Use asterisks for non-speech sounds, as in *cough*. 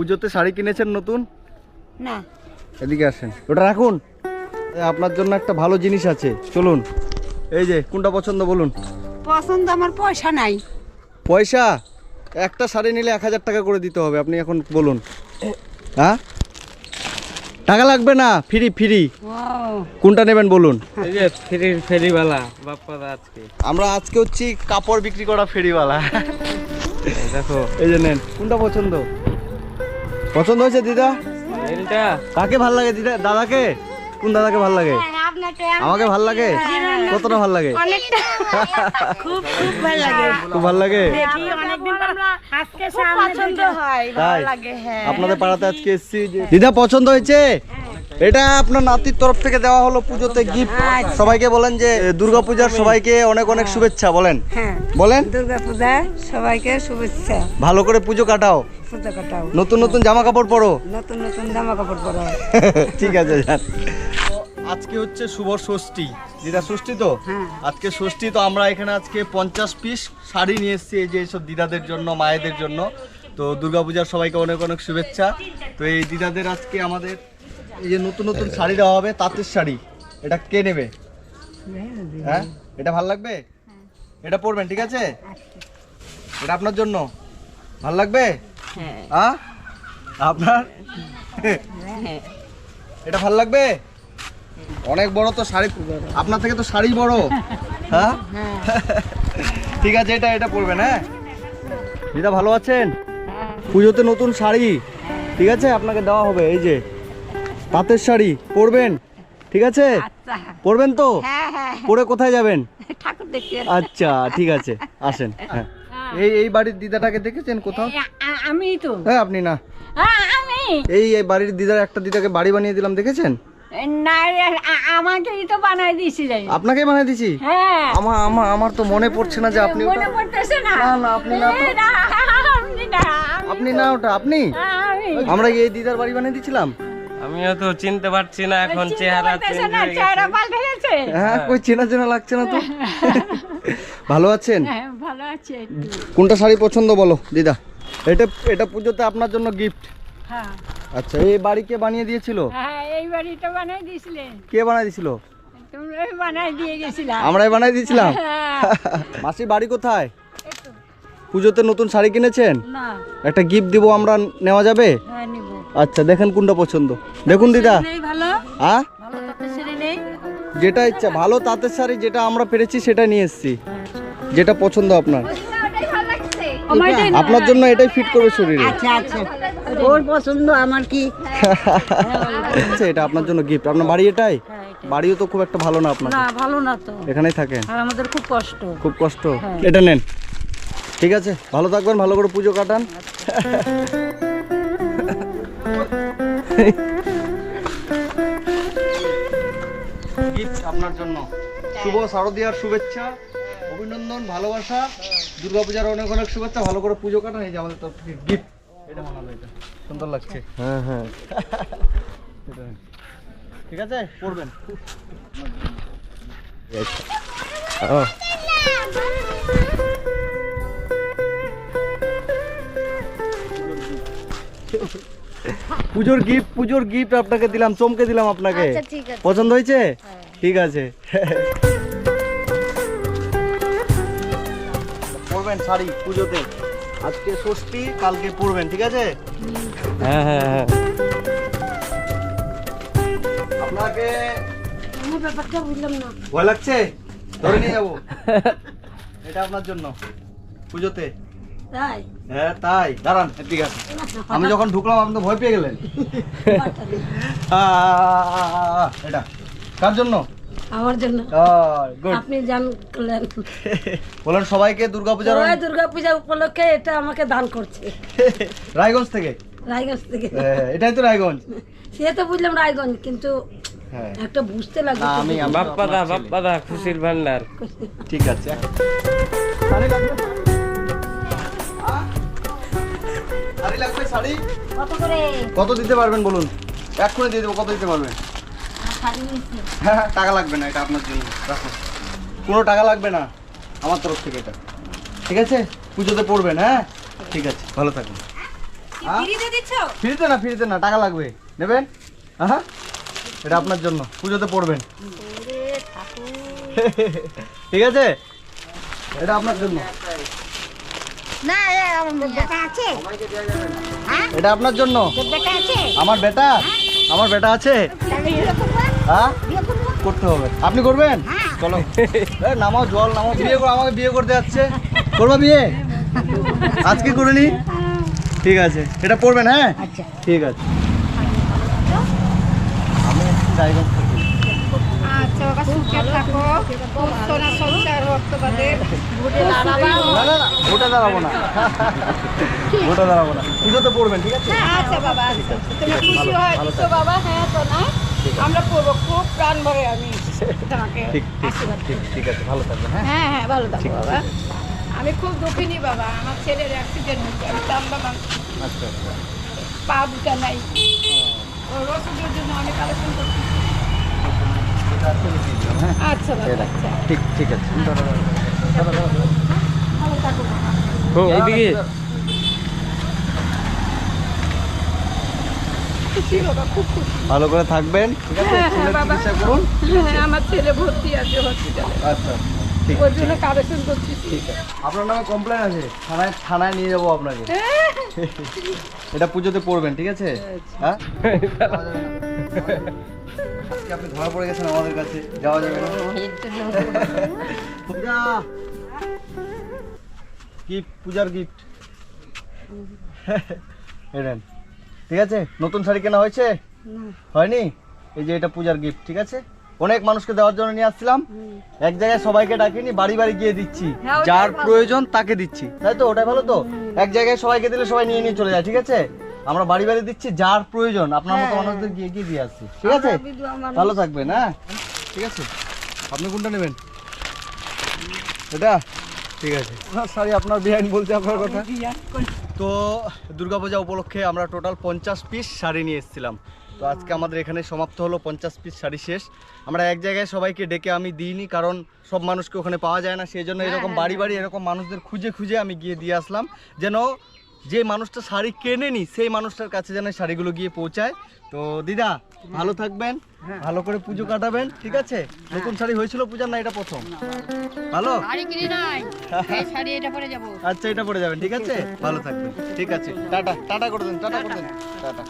পুজোতে শাড়ি কিনেছেন নতুন? না। এদিকে আসেন। ওটা রাখুন। আপনার জন্য একটা ভালো জিনিস আছে। চলুন। এই যে কোনটা পছন্দ বলুন? পছন্দ আমার পয়সা নাই। পয়সা? একটা শাড়ি নিলে এক হাজার টাকা করে দিতে হবে। আপনি এখন বলুন। হ্যাঁ? টাকা লাগবে না। Free free. কোনটা নেবেন বলুন? এই যে ফেরির ফেরিওয়ালা বাপ্পাদা আজকে। আমরা আজকে হচ্ছি কাপড় বিক্রি করা ফেরিওয়ালা। দেখো। এই যে নেন। কোনটা পছন্দ? পছন্দ হয়েছে দিদা? কাকে ভালো লাগে দিদা? দাদাকে? কোন দাদাকে ভালো লাগে? আমাকে ভালো লাগে? কতটা ভালো লাগে? খুব খুব লাগে। খুব ভালো লাগে? দেখি অনেকদিন পর আজকে পছন্দ হয় তাই? ভালো লাগে হ্যাঁ। আপনাদের পাড়াতে আজকে এসছি। দিদা পছন্দ হয়েছে? এটা আপনার নাতির তরফ থেকে দেওয়া হলো পুজোতে গিফট সবাইকে বলেন যে দুর্গা পূজার সবাইকে অনেক অনেক শুভেচ্ছা বলেন। হ্যাঁ। বলেন। দুর্গা পূজা সবাইকে শুভেচ্ছা। ভালো করে পুজো কাটাও। পূজা কাটাও। নতুন নতুন জামা কাপড় পরো। নতুন নতুন জামা কাপড় পরো। *laughs* ঠিক আছে আজকে হচ্ছে শুভ ষষ্ঠী। দিদা ষষ্ঠী তো? হ্যাঁ। আজকে ষষ্ঠী তো আমরা এখানে আজকে পঞ্চাশ পিস শাড়ি নিয়ে এসেছি এই যে এইসব দিদাদের জন্য মায়েদের জন্য। তো দুর্গাপূজার সবাইকে অনেক অনেক শুভেচ্ছা। তো এই দিদাদের আজকে আমাদের এই যে নতুন নতুন শাড়ি দেওয়া হবে তাঁতের শাড়ি। এটা কে নেবে? হ্যাঁ? এটা ভালো লাগবে? এটা পরবেন ঠিক আছে? এটা আপনার জন্য। ভালো লাগবে? হ্যাঁ। আপনার? এটা ভালো লাগবে? অনেক বড় তো শাড়ি আপনার থেকে তো শাড়ি বড়। হ্যাঁ? ঠিক আছে এটা এটা পরবেন হ্যাঁ? দিদা ভালো আছেন? পুজোতে নতুন শাড়ি। ঠিক আছে আপনাকে দেওয়া হবে এই যে। তাঁতের শাড়ি পরবেন ঠিক আছে? আচ্ছা। পরবেন তো? হ্যাঁ হ্যাঁ। পরে কোথায় যাবেন? আচ্ছা ঠিক আছে আসেন হ্যাঁ। এই এই বাড়ির দিদাটাকে দেখেছেন কোথাও? আমি তো। হ্যাঁ আপনি না। আমি। এই এই বাড়ির দিদার একটা দিদাকে বাড়ি বানিয়ে দিলাম দেখেছেন? না আমাকেই তো বানাই দিয়েছিলেন। আপনাকেই বানিয়ে দিছি হ্যাঁ। আমার আমার আমার তো মনে পড়ছে না যে আপনি মনে পড়তেছে না। না, না, আপনি না আপনি না ওটা আপনি? আমরা এই দিদার বাড়ি বানিয়ে দিছিলাম আমিও তো চিনতে পারছি না এখন চেহারা হয়ে চেহারা পাল্টে গেছে। হ্যাঁ কই চেনা চেনা লাগছে না তো? ভালো আছেন? হ্যাঁ ভালো আছে কোনটা শাড়ি পছন্দ বলো দিদা? এটা এটা পুজোতে আপনার জন্য গিফট হ্যাঁ। আচ্ছা এই বাড়ি কে বানিয়ে দিয়েছিল? হ্যাঁ এই বাড়িটা বানাই দিয়েছিলেন কে বানিয়ে দিয়েছিল? তোমরা বানাই দিয়ে গেছিলাম আমরাই বানিয়ে দিয়েছিলাম? মাসির বাড়ি কোথায়? পুজোতে নতুন শাড়ি কিনেছেন? না। একটা গিফট দিব আমরা নেওয়া যাবে? হ্যাঁ। আচ্ছা দেখেন কোনটা পছন্দ। দেখুন দিদা। হ্যাঁ ভালো? তাতে সেরে নেই? যেটা ইচ্ছা ভালো তাঁতের শাড়ি যেটা আমরা পেরেছি সেটা নিয়ে এসেছি। যেটা পছন্দ আপনার। আপনার জন্য এটাই ফিট করবে শরীরে। আচ্ছা আচ্ছা। ওর পছন্দ আমার কি? আচ্ছা এটা আপনার জন্য গিফট আপনার বাড়ি এটাই? বাড়িও তো খুব একটা ভালো না আপনার। না ভালো না তো। এখানেই থাকেন। আর আমাদের খুব কষ্ট। খুব কষ্ট। হ্যাঁ। এটা নেন। ঠিক আছে ভালো থাকবেন ভালো করে পুজো কাটান। আপনার জন্য। শুভ শারদীয়ার শুভেচ্ছা অভিনন্দন ভালোবাসা। দুর্গাপূজার অনেক অনেক শুভেচ্ছা ভালো করে পুজো কাটান এই যে আমাদের তরফ থেকে। গিফট এটা বানালো এটা। সুন্দর লাগছে। হ্যাঁ হ্যাঁ। ঠিক আছে পড়বেন পুজোর গিফট পুজোর গিফট আপনাকে দিলাম চমকে দিলাম আপনাকে। পছন্দ হয়েছে? ঠিক আছে। পরবেন শাড়ি পুজোতে। আজকে ষষ্ঠী কালকে পরবেন ঠিক আছে? হ্যাঁ হ্যাঁ হ্যাঁ। আপনাকে ভয় লাগছে? ধরে নিয়ে যাব। এটা আপনার জন্য পুজোতে। তাই? হ্যাঁ তাই। দাঁড়ান ঠিক আছে আমি যখন ঢুকলাম আপনি তো ভয় পেয়ে গেলেন। *laughs* এটা কার জন্য? আমার জন্য। গুড আপনি জান করলেন বলেন সবাইকে দুর্গাপূজার সবাই দুর্গা পূজা উপলক্ষে এটা আমাকে দান করছে। *laughs* রায়গঞ্জ থেকে? রায়গঞ্জ থেকে। হ্যাঁ, এটাই তো রায়গঞ্জ। সে তো বুঝলাম রায়গঞ্জ কিন্তু হ্যাঁ। একটা বুঝতে তো। আমি বাপ্পাদা খুশির ভান্ডার। ঠিক আছে। শাড়ি লাগবে শাড়ি? কত করে? কত দিতে পারবেন বলুন? এক করে দিয়ে দেবো কত দিতে পারবেন হ্যাঁ হ্যাঁ, টাকা লাগবে না এটা আপনার জন্য রাখো। কোনো টাকা লাগবে না আমার তরফ থেকে এটা। ঠিক আছে? পুজোতে পড়বেন হ্যাঁ? ঠিক আছে ভালো থাকুন। হ্যাঁ? ফ্রিতে না ফ্রিতে না টাকা লাগবে। নেবেন? হ্যাঁ এটা আপনার জন্য পুজোতে পড়বেন। *laughs* ঠিক আছে? এটা আপনার জন্য। না এ, আমার বেটা। আছে? এটা আপনার জন্য। বেটা আছে? আমার বেটা? আমার বেটা আছে? হ্যাঁ? করতে হবে। আপনি করবেন? হ্যাঁ। চলো। এ, নামাও জল নামাও। বিয়ে করে আমাকে বিয়ে করতে যাচ্ছে। করবা বিয়ে? আজকে করে নি? ঠিক আছে। এটা পড়বেন হ্যাঁ? আচ্ছা। ঠিক আছে। আমি জায়গা আচ্ছা আচ্ছা। হয় তো না আমরা পড়ব খুব প্রাণ ভরে আমি তোমাকে হ্যাঁ হ্যাঁ ভালো থাকো বাবা আমি খুব দুঃখিনী বাবা আমার ছেলের অ্যাক্সিডেন্ট আমি আচ্ছা পা দুটা নাই ওর ওষুধের জন্য আমি কালেকশন করছি এটা আসলে দিয়ে দিলাম, হ্যাঁ আচ্ছা বাবা এই রাখ। আচ্ছা ঠিক ঠিক আছে। ভালো এইদিকে করে থাকবেন। ঠিক আছে হ্যাঁ, হ্যাঁ। চিকিৎসা করুন। হ্যাঁ আমার ছেলে ভর্তি আছে হসপিটালে আচ্ছা ঠিক ওর জন্য কালেকশন করছি। ঠিক আছে। আপনার নামে কমপ্লেন আছে। থানায় থানায় নিয়ে যাব আপনাকে। এটা পুজোতে পড়বেন ঠিক আছে? হ্যাঁ? *laughs* আজকে আপনি ধরা পড়ে গেছেন আমাদের কাছে যাওয়া যাবে না। পূজা! গিফট পূজার গিফট ঠিক আছে? নতুন শাড়ি কেনা হয়েছে? হয়নি? এই যে এটা পূজার গিফট ঠিক আছে? অনেক মানুষকে দেওয়ার জন্য নিয়ে আসছিলাম। এক জায়গায় সবাইকে ডাকিনি বাড়ি বাড়ি গিয়ে দিচ্ছি। হ্যাঁ, যার প্রয়োজন তাকে দিচ্ছি। তাই তো? ওটাই ভালো তো? এক জায়গায় সবাইকে দিলে সবাই নিয়ে নিয়ে চলে যায় ঠিক আছে? আমরা বাড়ি বাড়ি দিচ্ছি যার প্রয়োজন আপনার মতো মানুষদের গিয়ে গিয়ে দিয়ে আসছি। ঠিক আছে? ভালো থাকবেন হ্যাঁ? ঠিক আছে? আপনি কোনটা নেবেন? এটা? ঠিক আছে। শাড়ি আপনার বিহাইন বলছে আপনার কথা। তো দুর্গাপূজা উপলক্ষে আমরা টোটাল পঞ্চাশ পিস শাড়ি নিয়ে এসেছিলাম। তো আজকে আমাদের এখানে সমাপ্ত হলো পঞ্চাশ পিস শাড়ি শেষ। আমরা এক জায়গায় সবাইকে ডেকে আমি দিইনি কারণ সব মানুষকে ওখানে পাওয়া যায় না সেই জন্য এরকম বাড়ি বাড়ি এরকম মানুষদের খুঁজে খুঁজে আমি গিয়ে দিয়ে আসলাম। যেন যে মানুষটা শাড়ি কেনেনি সেই মানুষটার কাছে যেন শাড়িগুলো গিয়ে পৌঁছায়। তো দিদা ভালো থাকবেন ভালো করে পুজো কাটাবেন ঠিক আছে? নতুন শাড়ি হয়েছিল পূজার না এটা প্রথম? ভালো? শাড়ি কিনে নাই এই শাড়ি এটা পরে যাব। আচ্ছা এটা পরে যাবেন ঠিক আছে? ভালো থাকবেন ঠিক আছে। টাটা টাটা করে দেন টাটা করে দেন। টাটা।